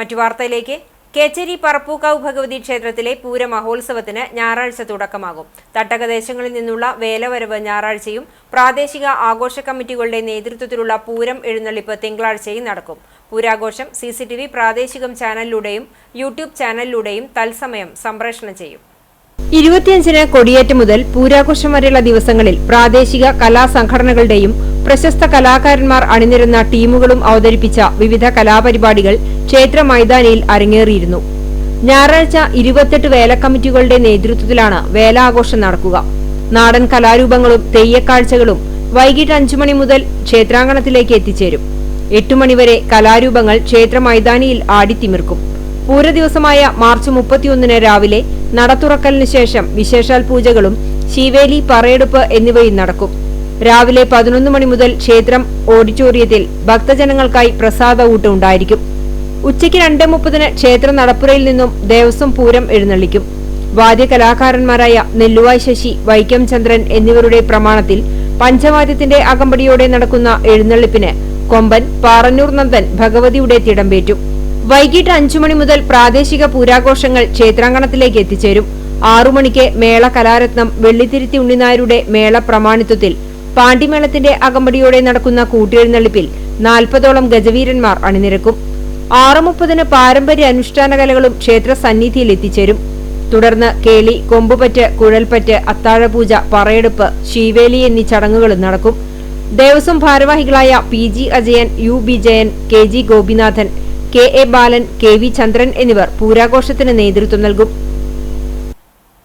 മറ്റു വാർത്തയിലേക്ക്. കേച്ചേരി പറപ്പൂക്കാവ് ഭഗവതി ക്ഷേത്രത്തിലെ പൂര മഹോത്സവത്തിന് ഞായറാഴ്ച തുടക്കമാകും. തട്ടകദേശങ്ങളിൽ നിന്നുള്ള വേലവരവ് ഞായറാഴ്ചയും പ്രാദേശിക ആഘോഷ കമ്മിറ്റികളുടെ നേതൃത്വത്തിലുള്ള പൂരം എഴുന്നള്ളിപ്പ് തിങ്കളാഴ്ചയും നടക്കും. പൂരാഘോഷം സി പ്രാദേശികം ചാനലിലൂടെയും യൂട്യൂബ് ചാനലിലൂടെയും തത്സമയം സംപ്രേഷണം ചെയ്യും. ഇരുപത്തിയഞ്ചിന് കൊടിയേറ്റ് മുതൽ പൂരാഘോഷം വരെയുള്ള ദിവസങ്ങളിൽ പ്രാദേശിക കലാസംഘടനകളുടെയും പ്രശസ്ത കലാകാരന്മാർ അണിനിരുന്ന ടീമുകളും അവതരിപ്പിച്ച വിവിധ കലാപരിപാടികൾ ക്ഷേത്ര മൈതാനിയിൽ അരങ്ങേറിയിരുന്നു. ഞായറാഴ്ച ഇരുപത്തെട്ട് വേലക്കമ്മിറ്റികളുടെ നേതൃത്വത്തിലാണ് വേലാഘോഷം നടക്കുക. നാടൻ കലാരൂപങ്ങളും തെയ്യക്കാഴ്ചകളും വൈകിട്ട് അഞ്ചു മണി മുതൽ ക്ഷേത്രാങ്കണത്തിലേക്ക് എത്തിച്ചേരും. എട്ടു മണിവരെ കലാരൂപങ്ങൾ ക്ഷേത്ര മൈതാനിയിൽ ആടിത്തിമിർക്കും. പൂരദിവസമായ മാർച്ച് മുപ്പത്തിയൊന്നിന് രാവിലെ നട തുറക്കലിന് ശേഷം വിശേഷാൽ പൂജകളും ശിവേലി പറയെടുപ്പ് എന്നിവയും നടക്കും. രാവിലെ പതിനൊന്ന് മണി മുതൽ ക്ഷേത്രം ഓഡിറ്റോറിയത്തിൽ ഭക്തജനങ്ങൾക്കായി പ്രസാദ ഊട്ട് ഉണ്ടായിരിക്കും. ഉച്ചയ്ക്ക് രണ്ട് മുപ്പതിന് ക്ഷേത്ര നടപ്പുരയിൽ നിന്നും ദേവസ്വം പൂരം എഴുന്നള്ളിക്കും. വാദ്യ കലാകാരന്മാരായ നെല്ലുവായ് ശശി വൈക്കം ചന്ദ്രൻ എന്നിവരുടെ പ്രമാണത്തിൽ പഞ്ചവാദ്യത്തിന്റെ അകമ്പടിയോടെ നടക്കുന്ന എഴുന്നള്ളിപ്പിന് കൊമ്പൻ പാറന്നൂർ നന്ദൻ ഭഗവതിയുടെ തിടമ്പേറ്റും വൈകിട്ട് അഞ്ചു മണി മുതൽ പ്രാദേശിക പൂരാഘോഷങ്ങൾ ക്ഷേത്രാങ്കണത്തിലേക്ക് എത്തിച്ചേരും. ആറു മണിക്ക് മേള കലാരത്നം വെള്ളിത്തിരുത്തി ഉണ്ണിനായരുടെ മേള പ്രമാണിത്വത്തിൽ പാണ്ടിമേളത്തിന്റെ അകമ്പടിയോടെ നടക്കുന്ന കൂട്ടിയെഴുന്നള്ളിപ്പിൽ നാൽപ്പതോളം ഗജവീരന്മാർ അണിനിരക്കും. ആറ് മുപ്പതിന് പാരമ്പര്യ അനുഷ്ഠാന കലകളും ക്ഷേത്ര സന്നിധിയിൽ എത്തിച്ചേരും. തുടർന്ന് കേളി കൊമ്പുപറ്റ് കുഴൽപ്പറ്റ് അത്താഴപൂജ പറയെടുപ്പ് ശീവേലി എന്നീ ചടങ്ങുകളും നടക്കും. ദേവസ്വം ഭാരവാഹികളായ P G Ajayan U B Jayan K G Gopinathan K A Balan K V Chandran എന്നിവർ പൂരാഘോഷത്തിന് നേതൃത്വം നൽകും.